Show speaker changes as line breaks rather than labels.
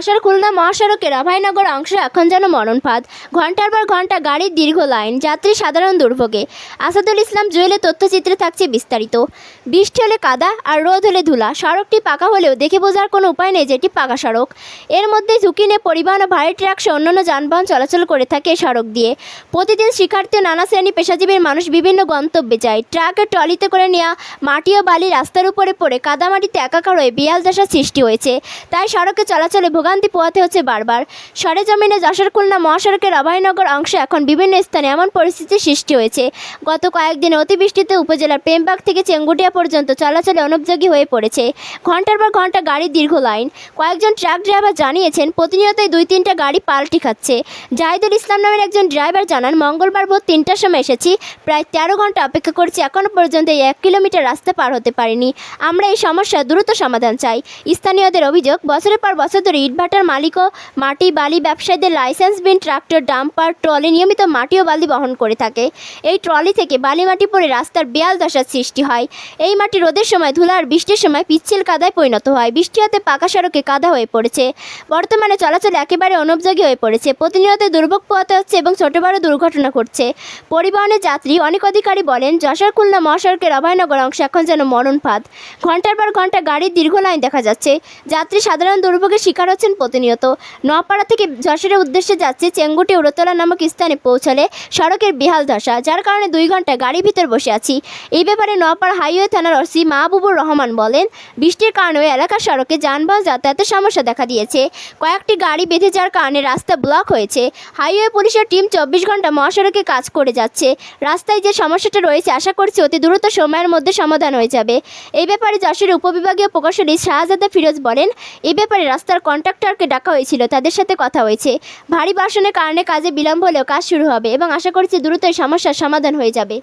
যশোর খুলনা মহাসড়কের অভয়নগর অংশ এখন যেন মরণফাঁদ ঘণ্টার পর ঘণ্টা গাড়ির দীর্ঘ লাইন, যাত্রী সাধারণ দুর্ভোগে। আসাদুল ইসলাম জুয়েলে তথ্যচিত্রে থাকছে বিস্তারিত। বৃষ্টি হলে কাদা আর রোদ হলে ধুলা। সড়কটি পাকা হলেও দেখে বোঝার কোনো উপায় নেই যেটি পাকা সড়ক। এর মধ্যে ঝুঁকি নিয়ে পরিবহন ও ভারী ট্রাক সহ অন্যান্য যানবাহন চলাচল করে থাকে সড়ক দিয়ে। প্রতিদিন শিক্ষার্থী নানা শ্রেণি পেশাজীবীর মানুষ বিভিন্ন গন্তব্যে যায়। ট্রাকের ট্রলিতে করে নেওয়া মাটি ও বালি রাস্তার উপরে পড়ে কাদামাটিতে একাকার হয়ে বিয়াল দশার সৃষ্টি হয়েছে। তাই সড়কে চলাচলে ভোগান্তি পোহাতে হচ্ছে বারবার। সরেজমিনে যশোর, খুলনা, মহাসড়কের অভয়নগর অংশে এখন বিভিন্ন স্থানে এমন পরিস্থিতির সৃষ্টি হয়েছে। গত কয়েকদিন অতিবৃষ্টিতে উপজেলার প্রেমবাগ থেকে চেঙ্গুটিয়া পর্যন্ত চলাচলে অনুপযোগী হয়ে পড়েছে। ঘণ্টার পর ঘণ্টা গাড়ির দীর্ঘ লাইন। কয়েকজন ট্রাক ড্রাইভার জানিয়েছেন, প্রতিনিয়তই দুই তিনটা গাড়ি পাল্টি খাচ্ছে। জাহিদুল ইসলাম নামের একজন ড্রাইভার জানান, মঙ্গলবার ভোর তিনটার সময় এসেছি। প্রায় তেরো ঘণ্টা অপেক্ষা করছি এখনও পর্যন্ত এই এক কিলোমিটার রাস্তা পার হতে পারিনি। আমরা এই সমস্যার দ্রুত সমাধান চাই। স্থানীয়দের অভিযোগ, বছরের পর বছর ধরে ইটভাটার মালিক ও মাটি বালি ব্যবসায়ীদের লাইসেন্সবিহীন ট্রাক্টর, ডাম্পার, ট্রলি নিয়মিত মাটি ও বালি বহন করে থাকে। এই ট্রলি থেকে বালি মাটি পড়ে রাস্তার বেয়াল দশার সৃষ্টি হয়। এই মাটি রোদের সময়, ধুলা আর বৃষ্টির সময় পিচ্ছিল কাদায় পরিণত হয়। বৃষ্টি হতে পাকা সড়কে কাদা হয়ে পড়েছে। বর্তমানে চলাচল একেবারে অনুপযোগী হয়ে পড়েছে। প্রতিনিয়ত দুর্ভোগ পোহাতে হচ্ছে এবং ছোট বড় দুর্ঘটনা ঘটছে। পরিবহনের যাত্রী, অনেক অধিকারী বলেন, যশোর খুলনা মহাসড়কের অভয়নগর অংশ এখন যেন মরণ ফাঁদ ঘণ্টার পর ঘণ্টা গাড়ির দীর্ঘ লাইন দেখা যাচ্ছে। যাত্রী সাধারণ দুর্ভোগের শিকার হচ্ছেন প্রতিনিয়ত। নোয়াপাড়া থেকে যশোরের উদ্দেশ্যে যাচ্ছে চেঙ্গুটি উড়তলা নামক স্থানে পৌঁছালে সড়কের বিহাল দশা যার কারণে দুই ঘণ্টা গাড়ির ভিতর বসে আছি। এই ব্যাপারে নোয়াপাড়া হাইওয়ে থানার ওসি মাহবুবুর রহমান বলেন, বৃষ্টির কারণে এলাকার সড়কে যানবাহন যাতায়াতের সমস্যা দেখা দিয়েছে। কয়েকটি গাড়ি বেঁধে যাওয়ার কারণে রাস্তা ব্লক হয়েছে। হাইওয়ে পুলিশের টিম চব্বিশ ঘণ্টা মহাসড়কে কাজ করে যাচ্ছে। রাস্তায় যে সমস্যাটা রয়েছে, আশা করছি অতি দ্রুত সময়ের মধ্যে সমাধান হয়ে যাবে। এই ব্যাপারে যশোরের উপবিভাগীয় প্রকৌশলী শাহজাদা ফিরোজ বলেন এই ব্যাপারে রাস্তার কন্ট্রাক্টরকে ডাকা হয়েছিল, তাদের সাথে কথা হয়েছে। ভারী বর্ষণের কারণে কাজে বিলম্ব হলেও কাজ শুরু হবে এবং আশা করছি দ্রুতই সমস্যার সমাধান হয়ে যাবে।